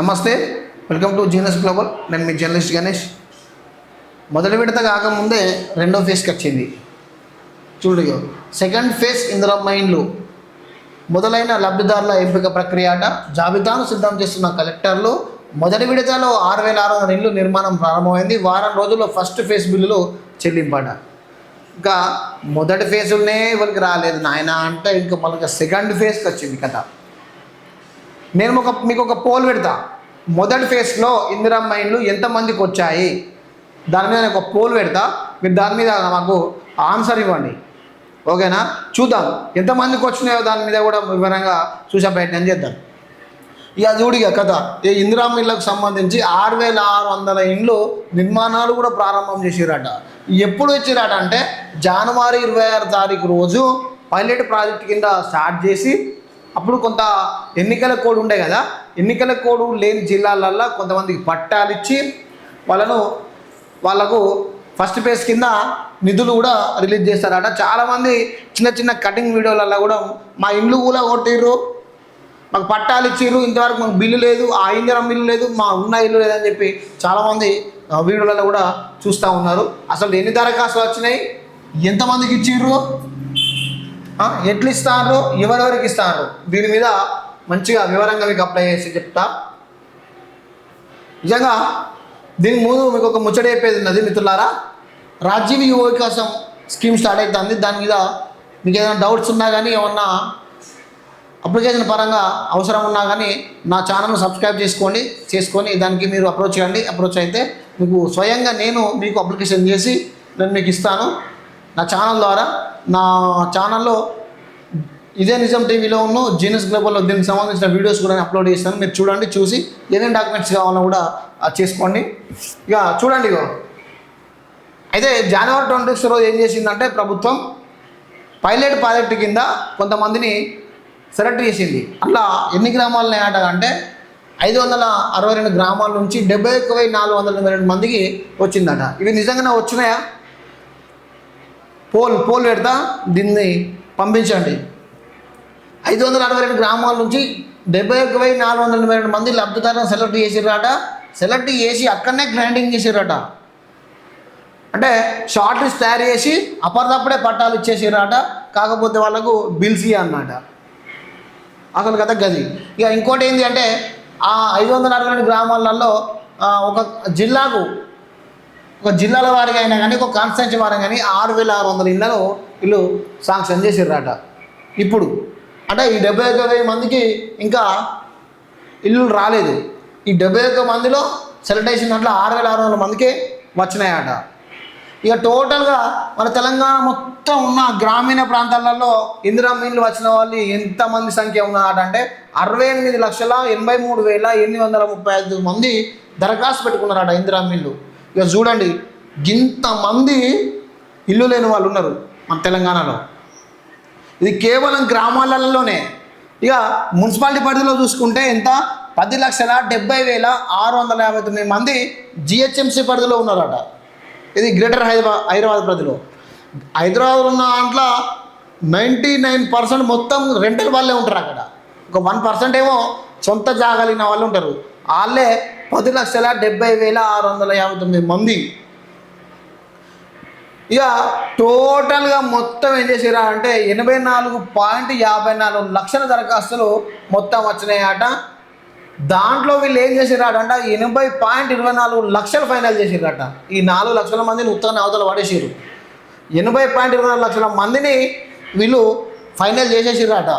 నమస్తే welcome to genus global. నేను మీ journalist Ganesh. మొదటి విడత కాకముందే రెండో ఫేజ్కి వచ్చింది. చూడు సెకండ్ ఫేజ్ ఇందిరా మైండ్లు మొదలైన లబ్ధిదారుల ఎంపిక ప్రక్రియ అట జాబితాను సిద్ధం చేస్తున్న కలెక్టర్లు మొదటి విడతలో ఆరు వేల ఆరు వందల ఇళ్ళు నిర్మాణం ప్రారంభమైంది. వారం రోజుల్లో ఫస్ట్ ఫేజ్ బిల్లులు చెల్లింపట. ఇంకా మొదటి ఫేజులనే వాళ్ళకి రాలేదు నాయన అంటే ఇంకా మళ్ళీ సెకండ్ ఫేజ్కి వచ్చింది కథ. నేను ఒక మీకు ఒక పోల్ పెడతా. మొదటి ఫేజ్లో ఇందిరా మైండ్లు ఎంతమందికి వచ్చాయి? దాని మీద నేను ఒక పోల్ పెడతా. మీరు దాని మీద మాకు ఆన్సర్ ఇవ్వండి. ఓకేనా? చూద్దాం. ఎంతమందికి వచ్చినాయో దాని మీద కూడా వివరంగా చూసే ప్రయత్నం చేద్దాం. ఇక చూడిగా కథ. ఈ ఇందిరామ్మ ఇళ్ళకు సంబంధించి ఆరు వేల ఆరు వందల ఇండ్లు నిర్మాణాలు కూడా ప్రారంభం చేసిరట ఎప్పుడు వచ్చిరట అంటే జనవరి ఇరవై ఆరు తారీఖు రోజు పైలట్ ప్రాజెక్ట్ కింద స్టార్ట్ చేసి అప్పుడు కొంత ఎన్నికల కోడ్ ఉండే కదా ఎన్నికల కోడ్ లేని జిల్లాలల్లో కొంతమందికి పట్టాలు ఇచ్చి వాళ్ళను వాళ్ళకు ఫస్ట్ ఫేజ్ కింద నిధులు కూడా రిలీజ్ చేస్తారట. చాలామంది చిన్న చిన్న కటింగ్ వీడియోలలో కూడా మా ఇండ్లు కూడా కొట్టిర్రు. మాకు పట్టాలు ఇచ్చిర్రు ఇంతవరకు మాకు బిల్లు లేదు ఆ ఇందిరం బిల్లు లేదు మా ఉన్న ఇల్లు లేదని చెప్పి చాలామంది వీడియోలలో కూడా చూస్తూ ఉన్నారు. అసలు ఎన్ని దరఖాస్తులు వచ్చినాయి? ఎంతమందికి ఇచ్చిర్రు? ఎట్లు ఇస్తారు ఎవరెవరికి ఇస్తారు దీని మీద మంచిగా వివరంగా మీకు అప్లై చేసి చెప్తా. నిజంగా దీని ముందు మీకు ఒక ముచ్చట చెప్పేది ఉన్నది మిత్రులారా. రాజీవ్ యువ వికాసం స్కీమ్ స్టార్ట్ అవుతుంది దాని మీద మీకు ఏదైనా డౌట్స్ ఉన్నా కానీ ఏమన్నా అప్లికేషన్ పరంగా అవసరం ఉన్నా కానీ నా ఛానల్ను సబ్స్క్రైబ్ చేసుకోండి చేసుకొని దానికి మీరు అప్రోచ్ చేయండి. అప్రోచ్ అయితే మీకు స్వయంగా నేను మీకు అప్లికేషన్ చేసి నేను మీకు ఇస్తాను. నా ఛానల్ ద్వారా. నా ఛానల్లో ఇదే నిజం టీవీలో ఉన్న జీనస్ గ్లోబల్లో దీనికి సంబంధించిన వీడియోస్ కూడా నేను అప్లోడ్ చేస్తాను. మీరు చూడండి చూసి ఏమేమి డాక్యుమెంట్స్ కావాలో కూడా అది చేసుకోండి. ఇక చూడండి ఇగో. అయితే జనవరి ట్వంటీ సిక్స్ రోజు ఏం చేసిందంటే ప్రభుత్వం పైలట్ ప్రాజెక్ట్ కింద కొంతమందిని సెలెక్ట్ చేసింది. అట్లా ఎన్ని గ్రామాలని ఆట అంటే ఐదు వందల అరవై రెండు గ్రామాల నుంచి డెబ్బై ఒక్క వెయ్యి నాలుగు వందల ఎనభై రెండు మందికి వచ్చిందట. ఇవి నిజంగానే వచ్చినాయా? పోల్ పోల్ పెడతా దీన్ని పంపించండి. ఐదు వందల అరవై రెండు గ్రామాల నుంచి డెబ్బై ఒక వెయ్యి నాలుగు వందల ఎనభై రెండు మంది లబ్ధిదారులను సెలెక్ట్ చేసిర్రట. సెలెక్ట్ చేసి అక్కడనే గ్రైండింగ్ చేసిర్రట. అంటే షార్ట్ లిస్ట్ తయారు చేసి అప్పటిదప్పుడే పట్టాలు ఇచ్చేసిర్రట. కాకపోతే వాళ్ళకు బిల్స్ అన్నమాట అసలు కథ గది. ఇక ఇంకోటి ఏంటి అంటే ఆ ఐదు వందల అరవై రెండు గ్రామాలలో ఒక జిల్లాకు ఒక జిల్లాల వారిగా అయినా కానీ ఒక కాన్స్టెన్సీ వారిగా కానీ ఆరు వేల ఆరు వందల ఇళ్ళను వీళ్ళు శాంక్షన్ చేసిర్రట. ఇప్పుడు అంటే ఈ డెబ్బై ఒక్క వెయ్యి మందికి ఇంకా ఇల్లు రాలేదు. ఈ డెబ్బై ఒక్క మందిలో సెలెక్ట్ చేసిన దాంట్లో ఆరు వేల ఆరు వందల మందికి వచ్చినాయట. ఇక టోటల్గా మన తెలంగాణ మొత్తం ఉన్న గ్రామీణ ప్రాంతాలలో ఇందిరా ఇల్లు వచ్చిన వాళ్ళు ఎంతమంది సంఖ్య ఉన్నదట అంటే అరవై ఎనిమిది లక్షల ఎనభై మూడు వేల ఎనిమిది వందల ముప్పై ఐదు మంది దరఖాస్తు పెట్టుకున్నారట ఇందిరా ఇల్లు ఇక చూడండి ఇంతమంది ఇల్లు లేని వాళ్ళు ఉన్నారు మన తెలంగాణలో. ఇది కేవలం గ్రామాలలోనే. ఇక మున్సిపాలిటీ పరిధిలో చూసుకుంటే ఎంత? పది లక్షల డెబ్బై వేల ఆరు వందల యాభై తొమ్మిది మంది జిహెచ్ఎంసీ పరిధిలో ఉన్నారట. ఇది గ్రేటర్ హైదరాబాద్ హైదరాబాద్ పరిధిలో. హైదరాబాద్లో ఉన్న దాంట్లో నైంటీ నైన్ పర్సెంట్ మొత్తం రెంటల్ వాళ్ళే ఉంటారు అక్కడ. ఒక వన్ పర్సెంట్ ఏమో సొంత జాగలిగిన వాళ్ళు ఉంటారు. వాళ్ళే పది లక్షల డెబ్బై వేల ఆరు వందల యాభై తొమ్మిది మంది. ఇక టోటల్గా మొత్తం ఏం చేసారా అంటే ఎనభై నాలుగు పాయింట్ యాభై నాలుగు లక్షల దరఖాస్తులు మొత్తం వచ్చినాయట. దాంట్లో వీళ్ళు ఏం చేసిరాట ఎనభై పాయింట్ ఇరవై నాలుగు లక్షలు ఫైనల్ చేసిరట ఈ నాలుగు లక్షల మందిని ఉత్తరాన్ని అవతల పడేసారు ఎనభై పాయింట్ ఇరవై నాలుగు లక్షల మందిని వీళ్ళు ఫైనల్ చేసేసిరట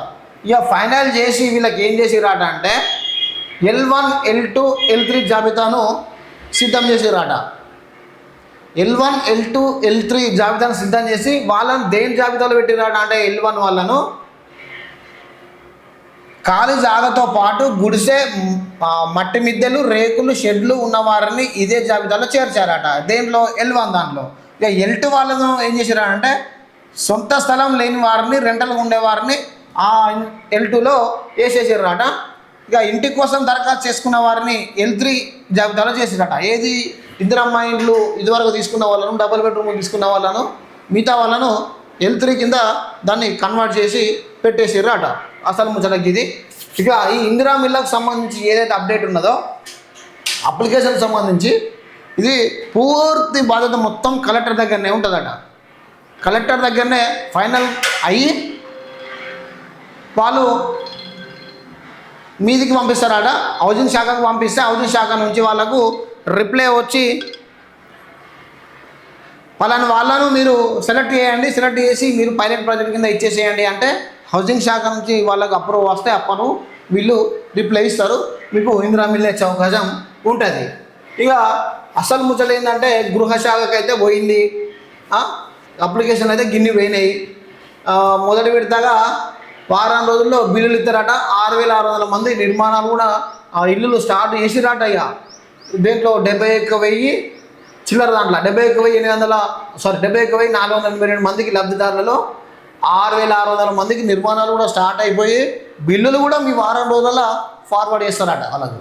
ఇక ఫైనల్ చేసి వీళ్ళకి ఏం చేసిరాట అంటే L one L two L three జాబితాను సిద్ధం చేసిరాట L one L two L three జాబితాను సిద్ధం చేసి వాళ్ళని దేని జాబితాలో పెట్టిరాట అంటే ఎల్ వన్ వాళ్ళను? ఖాళీ జాగతో పాటు గుడిసె మట్టి మిద్దెలు రేకులు షెడ్లు ఉన్నవారిని ఇదే జాబితాలో చేర్చారట. దేంట్లో? ఎల్ వన్ దాంట్లో. ఇక ఎల్ టూ వాళ్ళను ఏం చేశారంటే సొంత స్థలం లేని వారిని రెంటలు ఉండేవారిని ఆ ఎల్ టూలో వేసేసారట ఇక ఇంటి కోసం దరఖాస్తు చేసుకున్న వారిని ఎల్ త్రీ జాబితాలో చేసిరట ఏది? ఇందిరమ్మ ఇండ్లు ఇదివరకు తీసుకున్న వాళ్ళను డబుల్ బెడ్రూమ్ తీసుకున్న వాళ్ళను మిగతా వాళ్ళను ఎల్ త్రీ కింద దాన్ని కన్వర్ట్ చేసి పెట్టేసిర్రు అట అసలు ముచ్చటకి ఇది. ఇక ఈ ఇందిరా మిల్లకు సంబంధించి ఏదైతే అప్డేట్ ఉన్నదో అప్లికేషన్ సంబంధించి ఇది పూర్తి బాధ్యత మొత్తం కలెక్టర్ దగ్గరనే ఉంటుందట. కలెక్టర్ దగ్గరనే ఫైనల్ అయ్యి వాళ్ళు మీదికి పంపిస్తారట. హౌసింగ్ శాఖకు పంపిస్తే హౌసింగ్ శాఖ నుంచి వాళ్ళకు రిప్లై వచ్చి వాళ్ళని వాళ్ళను మీరు సెలెక్ట్ చేయండి సెలెక్ట్ చేసి మీరు పైలట్ ప్రాజెక్ట్ కింద ఇచ్చేసేయండి అంటే హౌసింగ్ శాఖ నుంచి వాళ్ళకు అప్రూవ్ వస్తే అప్పను వీళ్ళు రిప్లై ఇస్తారు. మీకు ఇందిరా మిల్ వచ్చే అవకాశం ఉంటుంది. ఇక అసలు ముచ్చట ఏంటంటే గృహ అయితే పోయింది. అప్లికేషన్ అయితే గిన్ని పోయినాయి. మొదటి విడతగా వారం రోజుల్లో బిల్లులు ఇస్తారట. ఆరు వేల ఆరు వందల మంది నిర్మాణాలు కూడా ఆ ఇల్లులు స్టార్ట్ చేసిరాట ఇక దీంట్లో డెబ్బై ఒక్క వెయ్యి చిల్లర దాంట్లో. డెబ్బై ఒక్క వెయ్యి ఎనిమిది వందల సారీ డెబ్బై ఒక్క వెయ్యి నాలుగు వందల ఎనభై రెండు మందికి లబ్ధిదారులలో ఆరు వేల ఆరు వందల మందికి నిర్మాణాలు కూడా స్టార్ట్ అయిపోయి బిల్లులు కూడా మీ వారం రోజుల ఫార్వర్డ్ చేస్తారట వాళ్ళకు.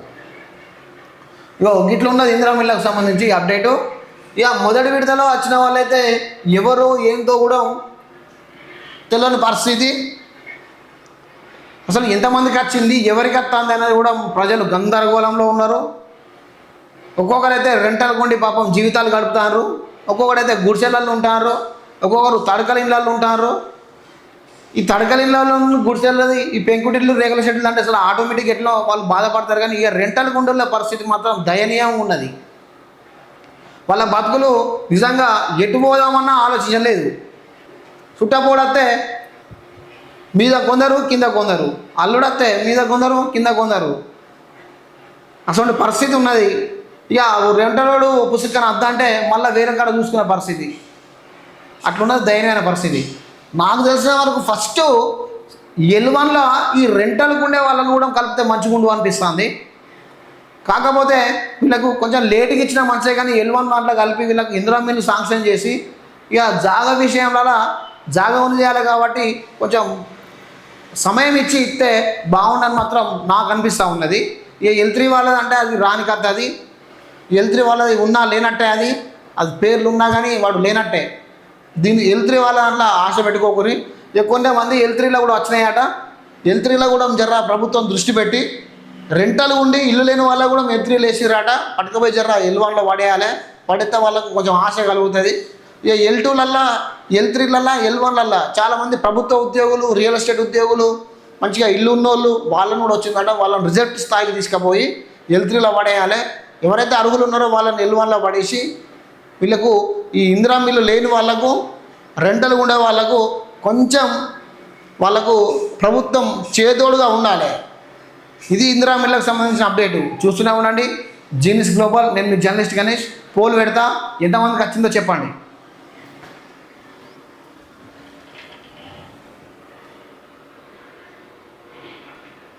ఇగో గిట్ల ఉన్నది ఇందిరా మిల్లకు సంబంధించి అప్డేటు ఇక మొదటి విడతలో వచ్చిన వాళ్ళైతే ఎవరు ఏంతో కూడా తెలియని పరిస్థితి. అసలు ఎంతమందికి వచ్చింది ఎవరికి వస్తుంది అనేది కూడా ప్రజలు గందరగోళంలో ఉన్నారు. ఒక్కొక్కరైతే రెంటల్ కొండి పాపం జీవితాలు గడుపుతారు ఒక్కొక్కడైతే గుడిసెలలో ఉంటారు ఒక్కొక్కరు తడకల ఇళ్ళల్లో ఉంటారు. ఈ తడకల ఇళ్ళలో గుడిసెలది ఈ పెంకుటిల్లు రేగల షెడ్లు అంటే అసలు ఆటోమేటిక్ ఎట్లా వాళ్ళు బాధపడతారు కానీ ఇక రెంటల్ గుండెల పరిస్థితి మాత్రం దయనీయంగా ఉన్నది. వాళ్ళ బతుకులు నిజంగా ఎటు పోదామన్నా ఆలోచించలేదు. చుట్టపోడతే మీద కొందరు కింద కొందరు. అల్లుడత్తే మీద కొందరు కింద కొందరు. అసలు పరిస్థితి ఉన్నది. ఇక రెంటలోడు పుస్తకాన్ని అద్ద అంటే మళ్ళీ వేరే కాడ చూసుకునే పరిస్థితి. అట్లున్నది ధైర్యమైన పరిస్థితి. నాకు తెలిసిన వరకు ఫస్ట్ ఎల్వన్లో ఈ రెంటలకు ఉండే వాళ్ళని కూడా కలిపితే మంచిగుండు అనిపిస్తుంది. కాకపోతే వీళ్ళకు కొంచెం లేటుగా ఇచ్చిన మంచిదే కానీ ఎల్వన్ దాంట్లో కలిపి వీళ్ళకి ఇందిరా మిల్లు శాంక్షన్ చేసి ఇక జాగ విషయంలో జాగ ఉంది చేయాలి కాబట్టి కొంచెం సమయం ఇచ్చి ఇస్తే బాగుండని మాత్రం నాకు అనిపిస్తూ ఉన్నది. ఇక ఎల్ త్రీ వాళ్ళది అంటే అది రాని కథ అది. ఎల్ త్రీ వాళ్ళది ఉన్నా లేనట్టే అది. అది పేర్లు ఉన్నా కానీ వాడు లేనట్టే. దీన్ని ఎల్ త్రీ వాళ్ళ దాంట్లో ఆశ పెట్టుకోకూరి ఇక కొంతమంది ఎల్ త్రీలో కూడా వచ్చినాయట. ఎల్ త్రీలో కూడా జర్రా ప్రభుత్వం దృష్టి పెట్టి రెంటలు ఉండి ఇల్లు లేని వాళ్ళ కూడా ఎల్ వేసిరాట పట్టుకుపోయి జర్రా ఎల్ వన్లో పడేయాలి. పడితే వాళ్ళకు కొంచెం ఆశ కలుగుతుంది. ఇక ఎల్ టూలల్లా ఎల్ త్రీలల్లా ఎల్ వన్లల్లా చాలామంది ప్రభుత్వ ఉద్యోగులు రియల్ ఎస్టేట్ ఉద్యోగులు మంచిగా ఇల్లు ఉన్నోళ్ళు వాళ్ళని కూడా వచ్చిందంటే వాళ్ళని రిజల్ట్ స్థాయికి తీసుకుపోయి ఎల్ త్రీలో పడేయాలి. ఎవరైతే అరుగులు ఉన్నారో వాళ్ళని ఎల్ వన్లో పడేసి వీళ్ళకు ఈ ఇందిరా మిల్లు లేని వాళ్ళకు రెంటలు ఉండే వాళ్ళకు కొంచెం వాళ్ళకు ప్రభుత్వం చేదోడుగా ఉండాలి. ఇది ఇందిరా మిల్లకు సంబంధించిన అప్డేట్. చూస్తూనే ఉండండి. జీనిస్ గ్లోబల్ నేను మీ జర్నలిస్ట్ గణేష్ పోల్ పెడతా. ఎంతమందికి వచ్చిందో చెప్పండి.